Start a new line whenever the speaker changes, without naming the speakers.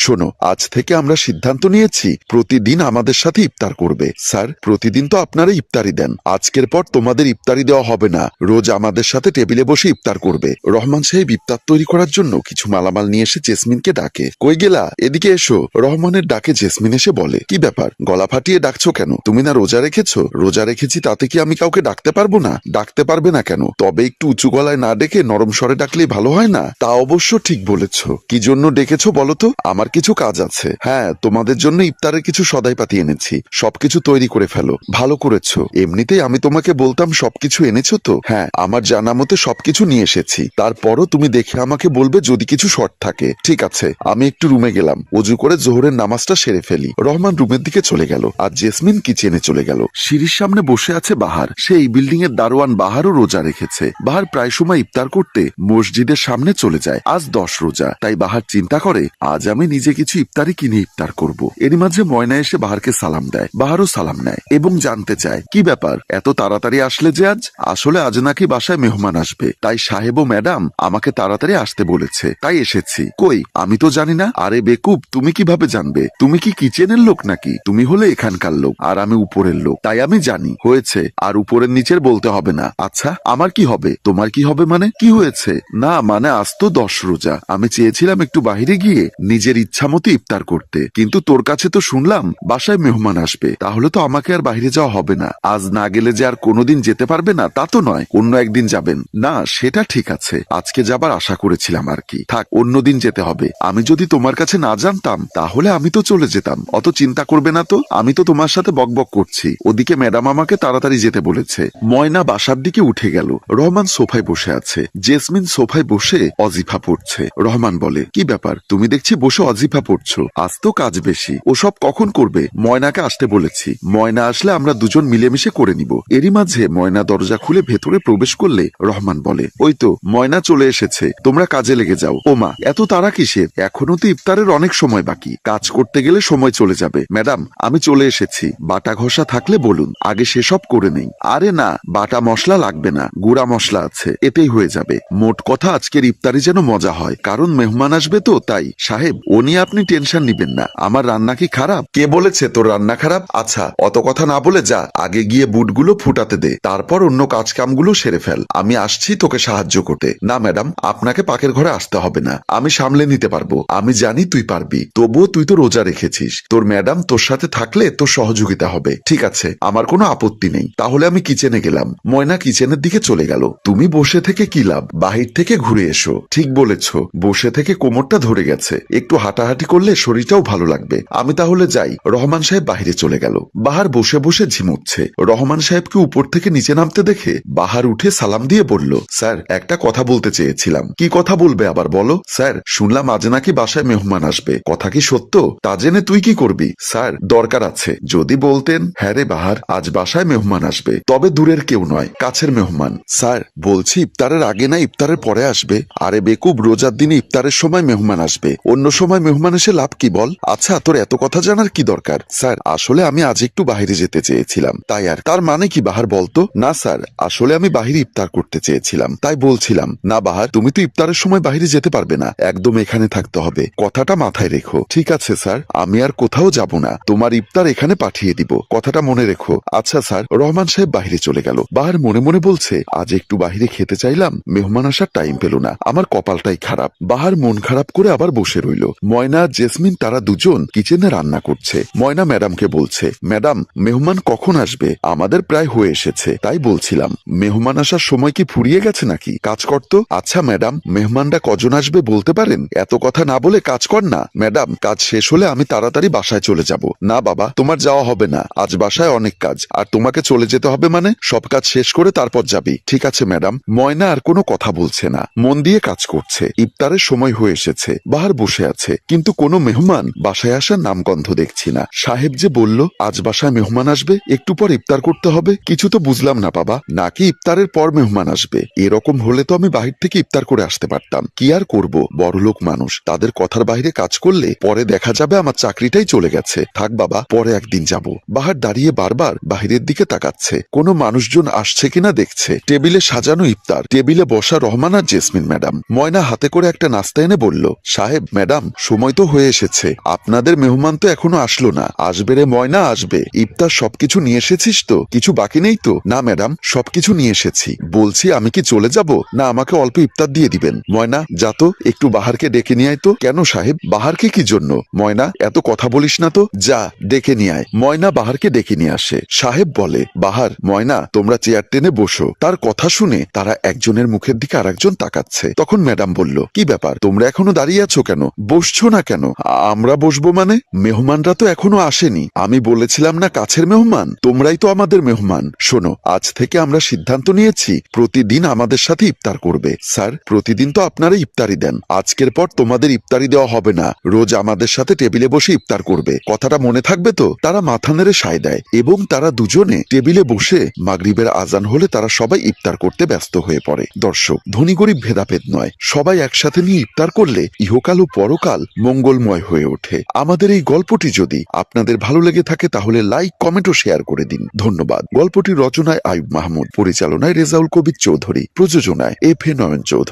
শোনো, আজ থেকে আমরা সিদ্ধান্ত নিয়েছি, প্রতিদিন আমাদের সাথে ইফতার করবে। স্যার, প্রতিদিন তো আপনারা ইফতারি দেন। আজকের পর তোমাদের ইফতারি দেওয়া হবে না। রোজ আমাদের সাথে টেবিলে বসে ইফতার করবে। রহমান সাহেব ইফতার তৈরি করার জন্য কিছু মালামাল নিয়ে এসে জেসমিনকে ডাকে। কই গেলা? এদিকে এসো। রহমানের ডাকে জেসমিন এসে বলে, কি ব্যাপার? গলা ফাটিয়ে ডাকছো কেন? তুমি না রোজা রেখেছো? রোজা রেখেছি তাতে কি আমি কাউকে ডাকতে পারব না? ডাকতে পারবে না কেন? তবে একটু উঁচু গলায় না ডেকে নরম স্বরে ডাকলেই ভালো হয় না? তা অবশ্য ঠিক বলেছ। কি জন্য ডেকেছো বলো তো? আমার কিছু কাজ আছে। হ্যাঁ তোমাদের জন্য ইফতারের কিছু সদাই পাতি এনেছি। সবকিছু তৈরি করে ফেলো। ভালো করেছ। এমনিতেই আমি তোমাকে বলতাম সবকিছু এনেছো তো? হ্যাঁ আমার জানা মতে সবকিছু নিয়ে এসেছি। তারপরও তুমি দেখে আমাকে বলবে যদি কিছু শর্ট থাকে। ঠিক আছে, আমি একটু রুমে গেলাম। অজু করে জোহরের নামাজটা সেরে ফেলি। রহমান রুমের দিকে চলে গেল আর জেসমিন কিচেনে চলে গেল। সিঁড়ির সামনে বসে আছে বাহার। সে এই বিল্ডিং এর দারোয়ান বাহারও রোজা রেখেছে। বাহার প্রায় সময় ইফতার করতে মসজিদের সামনে চলে যায়। আজ দশ রোজা। তাই বাহার চিন্তা করে, আজ আমি নিজে কিছু ইফতারি কিনে ইফতার করব। এরই মাঝে ময়না এসে বাহারকে সালাম দেয়। বাহারও সালাম নেয় এবং জানতে চায়, কি ব্যাপার? এত তাড়াতাড়ি আসলে যে আজ? আসলে আজ নাকি বাসায় মেহমান আসবে। তাই সাহেব ও ম্যাডাম আমাকে তাড়াতাড়ি আসতে বলেছে। তাই এসেছি। কই? আমি তো জানি না। আরে বেকুব, তুমি কীভাবে জানবে? তুমি কি কিচেনের লোক নাকি? তুমি হলে এখানকার লোক, আর আমি উপরের লোক। তাই আমি জানি। হয়েছে। আর উপরের নিচের বলতে হবে না। আচ্ছা আমার কি হবে? তোমার কি হবে মানে? কি হয়েছে? না মানে আজ দশ রোজা। আমি চেয়েছিলাম একটু বাহিরে গিয়ে নিজের ইচ্ছা মতো ইফতার করতে। কিন্তু তোর কাছে তো শুনলাম, বাসায় মেহমান আসবে। তাহলে তো আমাকে আর বাইরে যাওয়া হবে না। আজ না গেলে যে আর কোনোদিন যেতে পারবে না, তা তো নয়। অন্য একদিন যাবেন। না, সেটা ঠিক আছে। আজকে যাবার আশা করেছিলাম আর কি। থাক অন্যদিন যেতে হবে। আমি যদি তোমার কাছে না জানতাম, তাহলে আমি তো চলে যেতাম। অত চিন্তা করবে না তো। আমি তো তোমার সাথে বকবক করছি। ওদিকে ম্যাডাম আমাকে তাড়াতাড়ি যেতে বলেছে। ময়না বাসার দিকে উঠে গেল। রহমান সোফায় বসে আছে। জেসমিন সোফায় বসে অজিফা পড়ছে। রহমান বলে, কি ব্যাপার? তুমি দেখছি বসে অজিফা পড়ছো। আজ তো কাজ বেশি। ওসব কখন করবে? ময়নাকে আসতে বলেছি। ময়না আসলে আমরা দুজন মিলেমিশে করে নিব। এরই মাঝে ময়না দরজা খুলে ভেতরে প্রবেশ করলে রহমান বলে, ওই তো, ময়না চলে এসেছে। তোমরা কাজে লেগে যাও। ওমা এত তারা কিসের? এখনও তো ইফতারের অনেক সময় বাকি। কাজ করতে গেলে সময় চলে যাবে। ম্যাডাম, আমি চলে এসেছি। বাটা ঘষা থাকলে বলুন, আগে সেসব করে নেই। আরে না, বাটা মশলা লাগবে না। গুড়া মশলা আছে, এতেই হয়ে যাবে। মোট কথা আজকের ইফতারি যেন মজা হয়। কারণ মেহমান আসবে তো, তাই। সাহেব, ও নিয়ে আপনি টেনশন নিবেন না। আমার রান্না কি খারাপ? কে বলেছে তোর রান্না খারাপ? আচ্ছা অত কথা না বলে যা, আগে গিয়ে বুটগুলো ফুটাতে দে, তারপর অন্য কাজ কামগুলো সেরে ফেল। আমি আসছি তোকে সাহায্য করতে। না, ম্যাডাম, আপনাকে পাকের ঘরে আসতে হবে না। আমি সামলে নিতে পারব। আমি জানি তুই পারবি। তবুও তুই তো রোজা রেখেছিস। তোর ম্যাডাম তোর সাথে থাকলে তোর সহযোগিতা হবে। ঠিক আছে, আমার কোনো আপত্তি নেই। তাহলে আমি কিচেনে গেলাম। ময়না কিচেনের দিকে চলে গেল। তুমি বসে থেকে কি লাভ? বাহির থেকে ঘুরে এসো। ঠিক বলেছ, বসে থেকে কোমরটা ধরে গেছে। একটু হাঁটাহাঁটি করলে শরীরটাও ভালো লাগবে। আমি তাহলে যাই। রহমান সাহেব বাহিরে চলে গেল। বাহার বসে বসে ঝিমুচ্ছে রহমান সাহেবকে উপর থেকে নিচে নামতে দেখে বাহার উঠে সালাম দিয়ে বলল, স্যার, একটা কথা বলতে চেয়েছিলাম। কি কথা বলবে আবার বলো? স্যার, শুনলাম আজ নাকি বাসায় মেহমান আসবে। কথা কি সত্য? তা জেনে তুই কি করবি? স্যার, দরকার আছে। যদি বলতেন? হ্যাঁ রে বাহার, আজ বাসায় মেহমান আসবে। তবে দূরের কেউ নয়, কাছের মেহমান। স্যার, বলছি ইফতারের আগে না ইফতারের পরে আসবে? আরে বেকুব, রোজার দিনে ইফতারের সময় মেহমান আসবে। অন্য সময় মেহমান এসে লাভ কি বল? আচ্ছা তোর এত কথা জানার কি দরকার? স্যার, আসলে আমি আজ একটু বাইরে যেতে চেয়েছিলাম। তাই আর, তার মানে কি বাহার বলতো না, স্যার, আসলে আমি বাহিরে ইফতার করতে চেয়েছিলাম। তাই বলছিলাম, না, বাহার, তুমি তো ইফতারের সময় বাহিরে যেতে পারবে না। একদম এখানে থাকতে হবে। কথাটা মাথায় রেখো। ঠিক আছে, স্যার, আমি আর কোথাও যাব না। তোমার ইফতার এখানে পাঠিয়ে দিব। কথাটা মনে রেখো। আচ্ছা স্যার, রহমান সাহেব বাহিরে চলে গেল। বাহার মনে মনে বলছে, আজ একটু বাহিরে খেতে চাইলাম। মেহমান আসার টাইম পেল না। আমার কপালটাই খারাপ। বাহার মন খারাপ করে আবার বসে রইল। ময়না, জেসমিন, তারা দুজন কিচেনে রান্না করছে। ময়না ম্যাডামকে বলছে, ম্যাডাম, মেহমান কখন আসবে? আমাদের প্রায় হয়ে এসেছে। তাই বলছিলাম, মেহমান আসার সময় কি ফুরিয়ে গেছে নাকি? কাজ করতো আচ্ছা ম্যাডাম, মেহমানরা কজন আসবে বলতে পারেন? এত কথা না বলে কাজ কর না। ম্যাডাম, কাজ শেষ হলে আমি তাড়াতাড়ি বাসায় চলে যাব। না বাবা, তোমার যাওয়া হবে না। আজ বাসায় অনেক কাজ। আর তোমাকে চলে যেতে হবে মানে? সব কাজ শেষ করে তারপর যাবি। ঠিক আছে ম্যাডাম। ময়না আর কোনো কথা বলছে না। মন দিয়ে কাজ করছে। ইফতারের সময় হয়ে এসেছে। বাহার বসে আছে। কিন্তু কোনো মেহমান বাসায় আসার নামগন্ধ দেখছি না। সাহেব যে বলল, আজ বাসায় মেহমান আসবে, একটু পর ইফতার করতে হবে। কিছু তো বুঝলাম না বাবা নাকি ইফতারের পর মেহমান আসবে। এরকম হলে তো আমি বাহির থেকে ইফতার করে আসতে পারতাম। কি আর করব? বড়লোক মানুষ, তাদের কথার বাইরে কাজ করলে পরে দেখা যাবে আমার চাকরিটাই চলে গেছে। থাক বাবা, পরে একদিন যাব। বাহার দাঁড়িয়ে বারবার বাহিরের দিকে তাকাচ্ছে। কোনো মানুষজন আসছে কিনা দেখছে। টেবিলে সাজানো ইফতার, টেবিলে বসা রহমান আর জেসমিন, ম্যাডাম। ময়না হাতে করে একটা নাস্তা এনে বলল, সাহেব, ম্যাডাম সময় তো হয়ে এসেছে। আপনাদের মেহমান তো এখনও আসলো না। আসবে রে ময়না, আসবে। ইফতার সবকিছু নিয়ে এসেছিস তো? কিছু বাকি নেই তো? না, ম্যাডাম, সবকিছু নিয়ে এসেছি। বলছি আমি কি চলে যাব? না, আমাকে অল্প ইফতার দিয়ে দিবেন। ময়না, যা তো, একটু বাহারকে ডেকে নিয়ে তো। কেন সাহেব? বাহারকে কি জন্য? ময়না, এত কথা বলিস না তো? যা, ডেকে নিয়ে আয়। ময়না বাহারকে ডেকে নিয়ে আসে। সাহেব বলে, বাহার, ময়না, তোমরা চেয়ার টেনে বসো। তার কথা শুনে তারা একজনের মুখের দিকে আরেকজন তাকাচ্ছে। তখন ম্যাডাম বলল, কি ব্যাপার? তোমরা এখনও দাঁড়িয়ে আছো কেন? বসছো না কেন? আমরা বসবো মানে? মেহমানরা তো এখনও আসেনি। আমি বলেছিলাম না কাছের মেহমান? তোমরাই তো আমাদের মেহমান। শোনো, আজ থেকে আমরা সিদ্ধান্ত নিয়েছি, প্রতিদিন আমাদের সাথে ইফতার করবে। স্যার, প্রতিদিন তো আপনারা ইফতারি দেন। আজকের পর তোমাদের ইফতারি দেওয়া হবে না। রোজ আমাদের সাথে টেবিলে বসে ইফতার করবে। কথাটা মনে থাকবে তো? তারা মাথা নেড়ে সায় দেয়। এবং তারা দুজনে টেবিলে বসে মাগরিবের আজান হলে তারা সবাই ইফতার করতে ব্যস্ত হয়ে পড়ে। দর্শক, ধনী গরিব ভেদাভেদ নয়। সবাই একসাথে নিয়ে ইফতার করলে ইহকাল ও পরকাল মঙ্গলময় হয়ে ওঠে। আমাদের এই গল্পটি যদি আপনাদের ভালো লেগে থাকে, তাহলে লাইক, কমেন্ট ও শেয়ার করে দিন। ধন্যবাদ। গল্পটি রচনায় আয়ুব মাহমুদ, পরিচালনায় রেজাউল কবির চৌধুরী, প্রযোজনায় এফ এ নয়ন চৌধুরী।